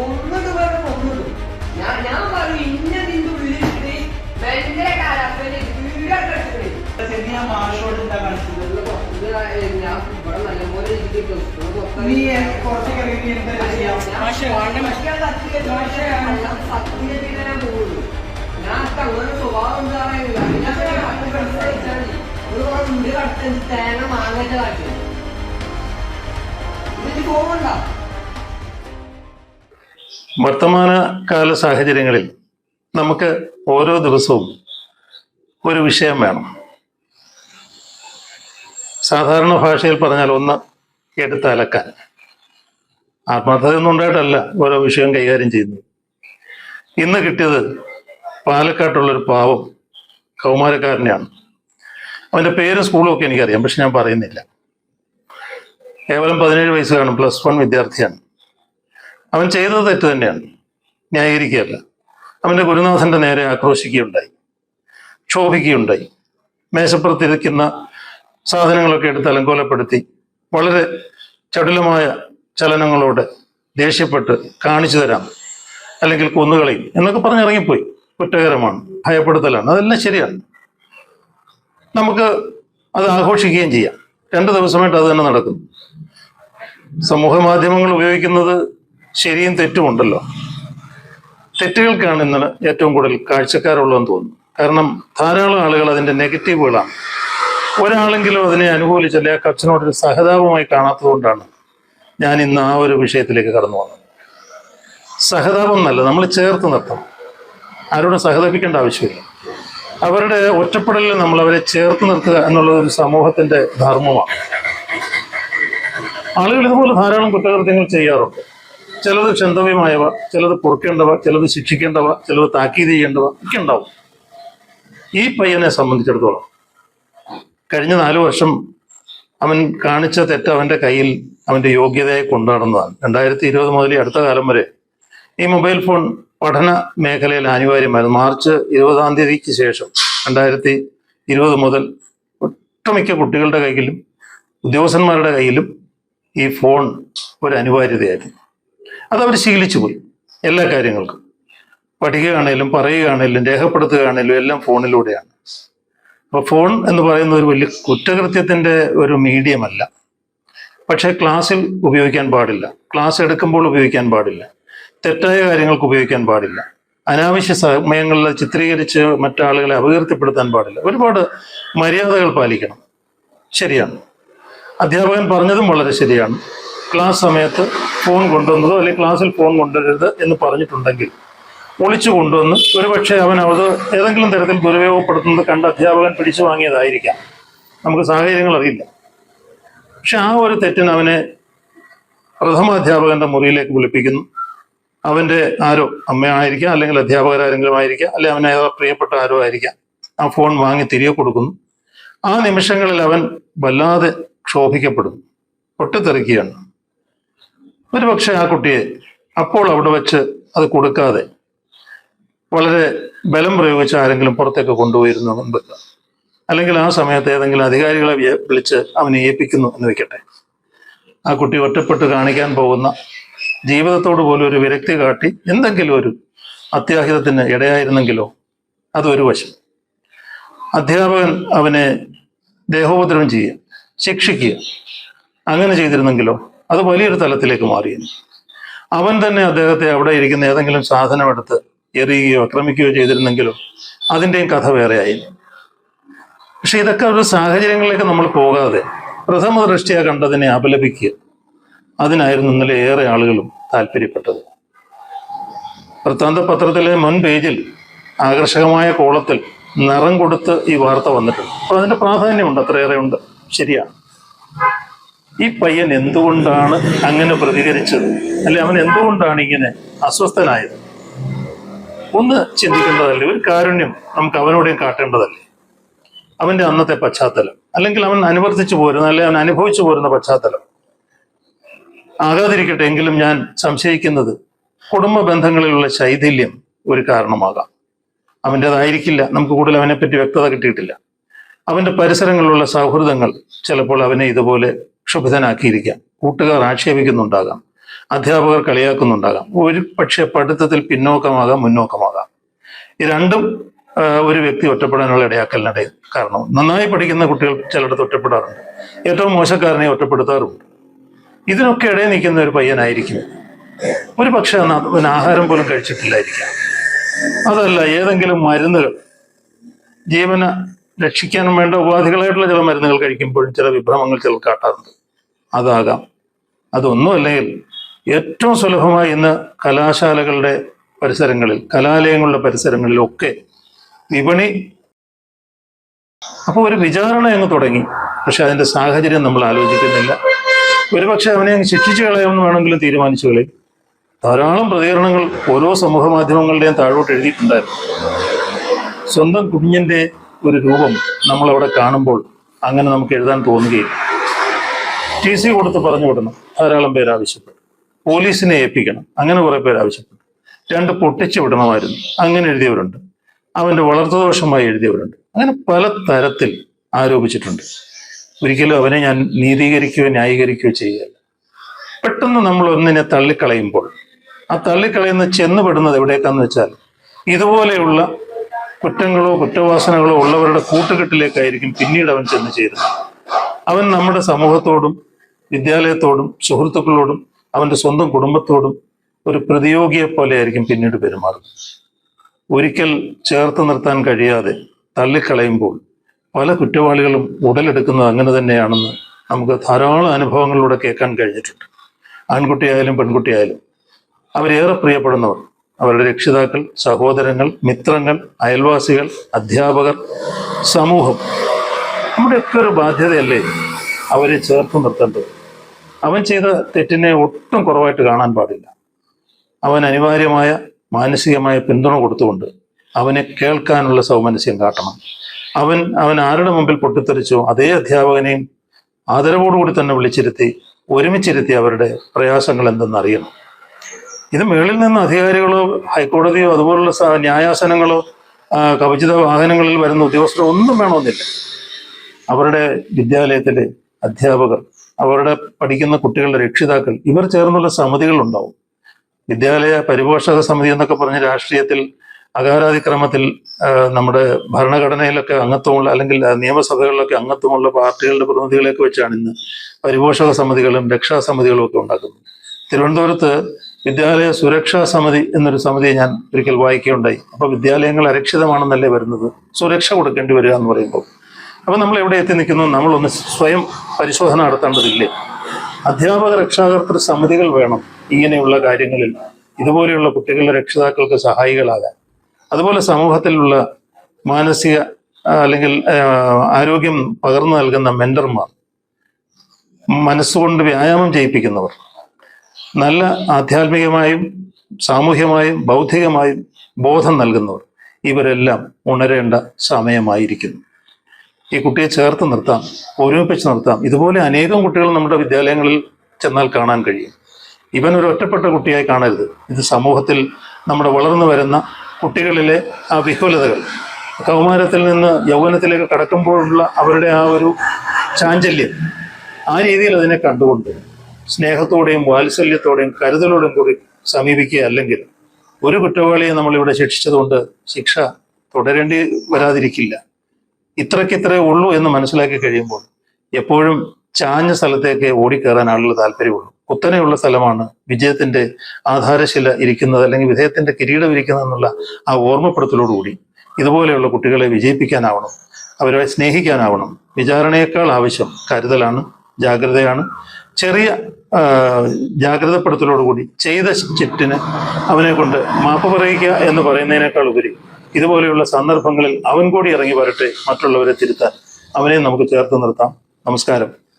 ഒന്നിട്ട് വേണം ഒന്നിട്ട് ഞാൻ ഞാൻ പറയും ഇന്ന നിന്റെ ഉള്ളിലിട്ട് ഭയങ്കര വീടൊക്കെ ഞാൻ മാഷോട് എന്താ കാണിച്ചത്? ഞാൻ ഇവിടെ നല്ലപോലെ ഇരിക്കും നീ കുറച്ചൊക്കെ വർത്തമാന കാല സാഹചര്യങ്ങളിൽ നമുക്ക് ഓരോ ദിവസവും ഒരു വിഷയം വേണം. സാധാരണ ഭാഷയിൽ പറഞ്ഞാൽ ഒന്ന് എടുത്തലക്കാൻ. ആത്മാർത്ഥതയൊന്നും ഉണ്ടായിട്ടല്ല ഓരോ വിഷയം കൈകാര്യം ചെയ്യുന്നത്. ഇന്ന് കിട്ടിയത് പാലക്കാട്ടുള്ളൊരു പാവം കൗമാരക്കാരനെയാണ്. അവന്റെ പേരും സ്കൂളും ഒക്കെ എനിക്കറിയാം പക്ഷെ ഞാൻ പറയുന്നില്ല. കേവലം പതിനേഴ് വയസ്സ് കാണും പ്ലസ് വൺ വിദ്യാർത്ഥിയാണ്. അവൻ ചെയ്തത് തെറ്റ് തന്നെയാണ്. ന്യായീകരിക്കുകയല്ല. അവന്റെ ഗുരുനാഥന്റെ നേരെ ആക്രോശിക്കുകയുണ്ടായി. ക്ഷോഭിക്കുകയുണ്ടായി. മേശപ്പുറത്തിരിക്കുന്ന സാധനങ്ങളൊക്കെ എടുത്ത് അലങ്കോലപ്പെടുത്തി. വളരെ ചടുലമായ ചലനങ്ങളോടെ ദേഷ്യപ്പെട്ട് കാണിച്ചു തരാം. അല്ലെങ്കിൽ കൊന്നുകളയും എന്നൊക്കെ പറഞ്ഞിറങ്ങിപ്പോയി കുറ്റകരമാണ്. ഭയപ്പെടുത്തലാണ്. അതെല്ലാം ശരിയാണ്. നമുക്ക് അത് ആഘോഷിക്കുകയും ചെയ്യാം. രണ്ട് ദിവസമായിട്ട് അത് തന്നെ നടക്കുന്നു. സമൂഹ മാധ്യമങ്ങൾ ഉപയോഗിക്കുന്നത് ശരിയും തെറ്റുമുണ്ടല്ലോ തെറ്റുകൾക്കാണ് ഇന്ന് ഏറ്റവും കൂടുതൽ കാഴ്ചക്കാരുള്ളതെന്ന് തോന്നുന്നു. കാരണം ധാരാളം ആളുകൾ അതിന്റെ നെഗറ്റീവുകളാണ്. ഒരാളെങ്കിലും അതിനെ അനുകൂലിച്ചല്ലേ ആ കച്ചനോടൊരു സഹതാപമായി കാണാത്തതുകൊണ്ടാണ് ഞാൻ ഇന്ന് ആ ഒരു വിഷയത്തിലേക്ക് കടന്നു വന്നത്. സഹതാപം എന്നല്ല നമ്മൾ ചേർത്ത് നിർത്തണം. ആരോടും സഹതപിക്കേണ്ട ആവശ്യമില്ല. അവരുടെ ഒറ്റപ്പെടലിൽ നമ്മൾ അവരെ ചേർത്ത് നിർത്തുക എന്നുള്ളത് ഒരു സമൂഹത്തിന്റെ ധർമ്മമാണ്. ആളുകൾ ഇതുപോലെ ധാരാളം കുറ്റകൃത്യങ്ങൾ ചെയ്യാറുണ്ട്. ചിലത് ക്ഷന്തവ്യമായവ ചിലത് പൊറുക്കേണ്ടവ ചിലത് ശിക്ഷിക്കേണ്ടവ ചിലത് താക്കീത് ചെയ്യേണ്ടവ ഒക്കെ ഉണ്ടാവും. ഈ പയ്യനെ സംബന്ധിച്ചിടത്തോളം കഴിഞ്ഞ നാലു വർഷം അവൻ കാണിച്ച തെറ്റ് അവന്റെ കയ്യിൽ അവന്റെ യോഗ്യതയെ കൊണ്ടുനടന്നതാണ്. രണ്ടായിരത്തി ഇരുപത് മുതൽ അടുത്ത കാലം വരെ ഈ മൊബൈൽ ഫോൺ പഠന മേഖലയിൽ അനിവാര്യമായിരുന്നു. മാർച്ച് ഇരുപതാം തീയതിക്ക് ശേഷം രണ്ടായിരത്തി ഇരുപത് മുതൽ ഒട്ടുമിക്ക കുട്ടികളുടെ കയ്യിലും ഉദ്യോഗസ്ഥന്മാരുടെ കയ്യിലും ഈ ഫോൺ ഒരു അനിവാര്യതയായിരുന്നു. അതവർ ശീലിച്ചു പോയി എല്ലാ കാര്യങ്ങൾക്കും. പഠിക്കുകയാണേലും പറയുകയാണേലും രേഖപ്പെടുത്തുകയാണേലും എല്ലാം ഫോണിലൂടെയാണ്. അപ്പോൾ ഫോൺ എന്ന് പറയുന്ന ഒരു വലിയ കുറ്റകൃത്യത്തിന്റെ ഒരു മീഡിയം അല്ല പക്ഷേ ക്ലാസ്സിൽ ഉപയോഗിക്കാൻ പാടില്ല. ക്ലാസ് എടുക്കുമ്പോൾ ഉപയോഗിക്കാൻ പാടില്ല. തെറ്റായ കാര്യങ്ങൾക്ക് ഉപയോഗിക്കാൻ പാടില്ല. അനാവശ്യ സമയങ്ങളിൽ ചിത്രീകരിച്ച് മറ്റാളുകളെ അപകീർത്തിപ്പെടുത്താൻ പാടില്ല. ഒരുപാട് മര്യാദകൾ പാലിക്കണം. ശരിയാണ്. അധ്യാപകൻ പറഞ്ഞതും വളരെ ശരിയാണ്. ക്ലാസ് സമയത്ത് ഫോൺ കൊണ്ടുവന്നതോ അല്ലെങ്കിൽ ക്ലാസ്സിൽ ഫോൺ കൊണ്ടുവരരുത് എന്ന് പറഞ്ഞിട്ടുണ്ടെങ്കിൽ ഒളിച്ചു കൊണ്ടുവന്ന് ഒരുപക്ഷെ അവൻ അത് ഏതെങ്കിലും തരത്തിൽ ദുരുപയോഗപ്പെടുത്തുന്നത് കണ്ട അധ്യാപകൻ പിടിച്ചു വാങ്ങിയതായിരിക്കാം. നമുക്ക് സാഹചര്യങ്ങൾ അറിയില്ല. പക്ഷെ ആ ഒരു തെറ്റിന് അവനെ പ്രഥമാധ്യാപകന്റെ മുറിയിലേക്ക് വിളിപ്പിക്കുന്നു. അവന്റെ ആരോ അമ്മയായിരിക്കാം അല്ലെങ്കിൽ അധ്യാപകരാരെങ്കിലും ആയിരിക്കാം അല്ലെങ്കിൽ അവനെ ഏതോ പ്രിയപ്പെട്ട ആരോ ആയിരിക്കാം ആ ഫോൺ വാങ്ങി തിരികെ കൊടുക്കുന്നു. ആ നിമിഷങ്ങളിൽ അവൻ വല്ലാതെ ക്ഷോഭിക്കപ്പെടുന്നു. പൊട്ടിത്തെറിക്കുകയാണ്. ഒരു പക്ഷെ ആ കുട്ടിയെ അപ്പോൾ അവിടെ വെച്ച് അത് കൊടുക്കാതെ വളരെ ബലം പ്രയോഗിച്ച് ആരെങ്കിലും പുറത്തേക്ക് കൊണ്ടുപോയിരുന്നു മുൻപ് അല്ലെങ്കിൽ ആ സമയത്ത് ഏതെങ്കിലും അധികാരികളെ വിളിച്ച് അവനെ ഏൽപ്പിക്കുന്നു എന്ന് വെക്കട്ടെ. ആ കുട്ടി ഒറ്റപ്പെട്ട് കാണിക്കാൻ പോകുന്ന ജീവിതത്തോട് പോലും ഒരു വിരക്തി കാട്ടി എന്തെങ്കിലും ഒരു അത്യാഹിതത്തിന് ഇടയായിരുന്നെങ്കിലോ അതൊരു വശം. അധ്യാപകൻ അവനെ ദേഹോപദ്രവം ചെയ്യുക ശിക്ഷിക്കുക അങ്ങനെ ചെയ്തിരുന്നെങ്കിലോ അത് വലിയൊരു തലത്തിലേക്ക് മാറി അവൻ തന്നെ അദ്ദേഹത്തെ അവിടെ ഇരിക്കുന്ന ഏതെങ്കിലും സാധനം എടുത്ത് എറിയുകയോ ആക്രമിക്കുകയോ ചെയ്തിരുന്നെങ്കിലോ അതിന്റെയും കഥ വേറെയായി പക്ഷെ ഇതൊക്കെ ഒരു സാഹചര്യങ്ങളിലേക്ക് നമ്മൾ പോകാതെ പ്രഥമ ദൃഷ്ടിയാ കണ്ടതിനെ അപലപിക്കുക. അതിനായിരുന്നു ഇന്നലെ ഏറെ ആളുകളും താല്പര്യപ്പെട്ടത്. വൃത്താന്ത പത്രത്തിലെ മുൻ പേജിൽ ആകർഷകമായ കോളത്തിൽ നിറം കൊടുത്ത് ഈ വാർത്ത വന്നിട്ടുണ്ട്. അപ്പൊ അതിന്റെ പ്രാധാന്യമുണ്ട് അത്രയേറെ ഉണ്ട് ശരിയാണ് ഈ പയ്യൻ എന്തുകൊണ്ടാണ് അങ്ങനെ പ്രതികരിച്ചത്? അല്ലെ അവൻ എന്തുകൊണ്ടാണ് ഇങ്ങനെ അസ്വസ്ഥനായത്? ഒന്ന് ചിന്തിക്കേണ്ടതല്ലേ ഒരു കാരുണ്യം നമുക്ക് അവനോടെയും കാട്ടേണ്ടതല്ലേ? അവന്റെ അന്നത്തെ പശ്ചാത്തലം. അല്ലെങ്കിൽ അവൻ അനുവർത്തിച്ചു പോരുന്ന അല്ലെ അവൻ അനുഭവിച്ചു പോരുന്ന പശ്ചാത്തലം. ആകാതിരിക്കട്ടെ എങ്കിലും ഞാൻ സംശയിക്കുന്നത് കുടുംബ ബന്ധങ്ങളിലുള്ള ശൈഥില്യം ഒരു കാരണമാകാം. അവന്റെതായിരിക്കില്ല നമുക്ക് കൂടുതൽ അവനെപ്പറ്റി വ്യക്തത കിട്ടിയിട്ടില്ല. അവന്റെ പരിസരങ്ങളിലുള്ള സൗഹൃദങ്ങൾ ചിലപ്പോൾ അവനെ ഇതുപോലെ ക്ഷുഭിതനാക്കിയിരിക്കാം. കൂട്ടുകാർ ആക്ഷേപിക്കുന്നുണ്ടാകാം. അധ്യാപകർ കളിയാക്കുന്നുണ്ടാകാം. ഒരു പക്ഷേ പഠിത്തത്തിൽ പിന്നോക്കമാകാം മുന്നോക്കമാകാം. ഈ രണ്ടും ഒരു വ്യക്തി ഒറ്റപ്പെടാനുള്ള ഇടയാക്കലിനിടയിൽ കാരണം. നന്നായി പഠിക്കുന്ന കുട്ടികൾ ചിലയിടത്ത് ഒറ്റപ്പെടാറുണ്ട്. ഏറ്റവും മോശക്കാരനെ ഒറ്റപ്പെടുത്താറുണ്ട്. ഇതിനൊക്കെ ഇടയിൽ നിൽക്കുന്ന ഒരു പയ്യനായിരിക്കും. ഒരു പക്ഷെ ആഹാരം പോലും കഴിച്ചിട്ടില്ലായിരിക്കാം. അതല്ല ഏതെങ്കിലും മരുന്നുകൾ. ജീവന രക്ഷിക്കാൻ വേണ്ട ഉപാധികളായിട്ടുള്ള ചില മരുന്നുകൾ കഴിക്കുമ്പോഴും ചില വിഭ്രമങ്ങൾ ചിലർ കാട്ടാറുണ്ട്. അതാകാം. അതൊന്നും അല്ലെങ്കിൽ ഏറ്റവും സുലഭമായി ഇന്ന് കലാശാലകളുടെ പരിസരങ്ങളിൽ കലാലയങ്ങളുടെ പരിസരങ്ങളിലൊക്കെ വിപണി അപ്പോൾ ഒരു വിചാരണ അങ്ങ് തുടങ്ങി. പക്ഷെ അതിന്റെ സാഹചര്യം നമ്മൾ ആലോചിക്കുന്നില്ല. ഒരുപക്ഷെ അവനെ അങ്ങ് ശിക്ഷിച്ചു കളയാമെന്ന് വേണമെങ്കിലും തീരുമാനിച്ചു കളയും. ധാരാളം പ്രതികരണങ്ങൾ ഓരോ സമൂഹ മാധ്യമങ്ങളുടെയും താഴോട്ട് എഴുതിയിട്ടുണ്ടായിരുന്നു. സ്വന്തം കുഞ്ഞിന്റെ ഒരു രൂപം നമ്മളവിടെ കാണുമ്പോൾ അങ്ങനെ നമുക്ക് എഴുതാൻ തോന്നുകയില്ല. ടി സി കൊടുത്ത് പറഞ്ഞു വിടണം. ധാരാളം പേര് ആവശ്യപ്പെട്ടു. പോലീസിനെ ഏൽപ്പിക്കണം. അങ്ങനെ കുറെ പേര് ആവശ്യപ്പെട്ടു. രണ്ട് പൊട്ടിച്ചു വിടണമായിരുന്നു. അങ്ങനെ എഴുതിയവരുണ്ട്. അവന്റെ വളർത്തുദോഷമായി എഴുതിയവരുണ്ട്. അങ്ങനെ പല തരത്തിൽ ആരോപിച്ചിട്ടുണ്ട്. ഒരിക്കലും അവനെ ഞാൻ നീതീകരിക്കുകയോ ന്യായീകരിക്കുകയോ ചെയ്യുകയല്ല പെട്ടെന്ന് നമ്മൾ ഒന്നിനെ തള്ളിക്കളയുമ്പോൾ ആ തള്ളിക്കളയുന്ന ചെന്നുപെടുന്നത് എവിടേക്കാന്ന് വെച്ചാൽ ഇതുപോലെയുള്ള കുറ്റങ്ങളോ കുറ്റവാസനകളോ ഉള്ളവരുടെ കൂട്ടുകെട്ടിലേക്കായിരിക്കും പിന്നീട് അവൻ ചെന്ന് ചേരുന്നത്. അവൻ നമ്മുടെ സമൂഹത്തോടും വിദ്യാലയത്തോടും സുഹൃത്തുക്കളോടും അവന്റെ സ്വന്തം കുടുംബത്തോടും ഒരു പ്രതിയോഗിയെ പോലെയായിരിക്കും പിന്നീട് പെരുമാറുന്നത്. ഒരിക്കൽ ചേർത്ത് നിർത്താൻ കഴിയാതെ തള്ളിക്കളയുമ്പോൾ പല കുറ്റവാളികളും ഉടലെടുക്കുന്നത് അങ്ങനെ തന്നെയാണെന്ന് നമുക്ക് ധാരാളം അനുഭവങ്ങളിലൂടെ കേൾക്കാൻ കഴിഞ്ഞിട്ടുണ്ട്. ആൺകുട്ടിയായാലും പെൺകുട്ടിയായാലും അവരേറെ പ്രിയപ്പെടുന്നവർ അവരുടെ രക്ഷിതാക്കൾ സഹോദരങ്ങൾ മിത്രങ്ങൾ അയൽവാസികൾ അധ്യാപകർ സമൂഹം നമ്മുടെയൊക്കെ ഒരു ബാധ്യതയല്ലേ അവരെ ചേർത്ത് നിർത്തേണ്ടത്? അവൻ ചെയ്ത തെറ്റിനെ ഒട്ടും കുറവായിട്ട് കാണാൻ പാടില്ല. അവൻ അനിവാര്യമായ മാനസികമായ പിന്തുണ കൊടുത്തുകൊണ്ട് അവനെ കേൾക്കാനുള്ള സൗമനസ്യം കാട്ടണം. അവൻ അവൻ ആരുടെ മുമ്പിൽ പൊട്ടിത്തെറിച്ചോ അതേ അധ്യാപകനെയും ആദരവോടുകൂടി തന്നെ വിളിച്ചിരുത്തി ഒരുമിച്ചിരുത്തി അവരുടെ പ്രയാസങ്ങൾ എന്തെന്ന് അറിയണം. ഇത് മേളിൽ നിന്ന് അധികാരികളോ ഹൈക്കോടതിയോ അതുപോലുള്ള ന്യായാസനങ്ങളോ കവചിത വാഹനങ്ങളിൽ വരുന്ന ഉദ്യോഗസ്ഥരോ ഒന്നും വേണമെന്നില്ല. അവരുടെ വിദ്യാലയത്തിലെ അധ്യാപകർ അവരുടെ പഠിക്കുന്ന കുട്ടികളുടെ രക്ഷിതാക്കൾ ഇവർ ചേർന്നുള്ള സമിതികൾ ഉണ്ടാവും വിദ്യാലയ പരിപോഷക സമിതി എന്നൊക്കെ പറഞ്ഞ് രാഷ്ട്രീയത്തിൽ അകാരാതിക്രമത്തിൽ നമ്മുടെ ഭരണഘടനയിലൊക്കെ അംഗത്വമുള്ള അല്ലെങ്കിൽ നിയമസഭകളിലൊക്കെ അംഗത്വമുള്ള പാർട്ടികളുടെ പ്രതിനിധികളെയൊക്കെ വെച്ചാണ് ഇന്ന് പരിപോഷക സമിതികളും രക്ഷാ സമിതികളും ഒക്കെ ഉണ്ടാക്കുന്നത്. തിരുവനന്തപുരത്ത് വിദ്യാലയ സുരക്ഷാ സമിതി എന്നൊരു സമിതിയെ ഞാൻ ഒരിക്കൽ വായിക്കുകയുണ്ടായി. അപ്പോൾ വിദ്യാലയങ്ങൾ അരക്ഷിതമാണെന്നല്ലേ വരുന്നത്? സുരക്ഷ കൊടുക്കേണ്ടി വരിക എന്ന് പറയുമ്പോൾ അപ്പൊ നമ്മൾ എവിടെ എത്തി നിൽക്കുന്നു? നമ്മളൊന്ന് സ്വയം പരിശോധന നടത്തേണ്ടതില്ലേ? അധ്യാപക രക്ഷാകർത്തൃ സമിതികൾ വേണം ഇങ്ങനെയുള്ള കാര്യങ്ങളിൽ. ഇതുപോലെയുള്ള കുട്ടികളുടെ രക്ഷിതാക്കൾക്ക് സഹായികളാകാൻ. അതുപോലെ സമൂഹത്തിലുള്ള മാനസിക അല്ലെങ്കിൽ ആരോഗ്യം പകർന്നു നൽകുന്ന മെന്റർമാർ മനസ്സുകൊണ്ട് വ്യായാമം ചെയ്യിപ്പിക്കുന്നവർ നല്ല ആധ്യാത്മികമായും സാമൂഹ്യമായും ബൗദ്ധികമായും ബോധം നൽകുന്നവർ ഇവരെല്ലാം ഉണരേണ്ട സമയമായിരിക്കുന്നു. ഈ കുട്ടിയെ ചേർത്ത് നിർത്താം ഒരുമിപ്പിച്ച് നിർത്താം. ഇതുപോലെ അനേകം കുട്ടികൾ നമ്മുടെ വിദ്യാലയങ്ങളിൽ ചെന്നാൽ കാണാൻ കഴിയും. ഇവൻ ഒരു ഒറ്റപ്പെട്ട കുട്ടിയായി കാണരുത്. ഇത് സമൂഹത്തിൽ നമ്മുടെ വളർന്നു വരുന്ന കുട്ടികളിലെ ആ വിഹുലതകൾ. കൗമാരത്തിൽ നിന്ന് യൗവനത്തിലേക്ക് കടക്കുമ്പോഴുള്ള അവരുടെ ആ ഒരു ചാഞ്ചല്യം ആ രീതിയിൽ അതിനെ കണ്ടുകൊണ്ട് സ്നേഹത്തോടെയും വാത്സല്യത്തോടെയും കരുതലോടും കൂടി സമീപിക്കുക അല്ലെങ്കിൽ ഒരു കുറ്റവാളിയെ നമ്മളിവിടെ ശിക്ഷിച്ചതുകൊണ്ട് ശിക്ഷ തുടരേണ്ടി വരാതിരിക്കില്ല. ഇത്രയ്ക്കിത്രേ ഉള്ളൂ എന്ന് മനസ്സിലാക്കി കഴിയുമ്പോൾ എപ്പോഴും ചാഞ്ഞ സ്ഥലത്തേക്ക് ഓടിക്കയറാൻ ആളുകൾ താല്പര്യമുള്ളൂ. കുത്തനെയുള്ള സ്ഥലമാണ് വിജയത്തിന്റെ ആധാരശില ഇരിക്കുന്നത് അല്ലെങ്കിൽ വിജയത്തിന്റെ കിരീടം ഇരിക്കുന്നത് എന്നുള്ള ആ ഓർമ്മപ്പെടുത്തലോടുകൂടി ഇതുപോലെയുള്ള കുട്ടികളെ വിജയിപ്പിക്കാനാവണം അവരെ സ്നേഹിക്കാനാവണം. വിചാരണയേക്കാൾ ആവശ്യം കരുതലാണ് ജാഗ്രതയാണ്. ചെറിയ ജാഗ്രതപ്പെടുത്തലോടുകൂടി ചെയ്ത ചിറ്റിന് അവനെ കൊണ്ട് മാപ്പ് പറയിക്കുക എന്ന് പറയുന്നതിനേക്കാൾ ഉപരി ഇതുപോലെയുള്ള സന്ദർഭങ്ങളിൽ അവൻ കൂടി ഇറങ്ങി വരട്ടെ മറ്റുള്ളവരെ തിരുത്താൻ. അവനെ നമുക്ക് ചേർത്ത് നിർത്താം. നമസ്കാരം.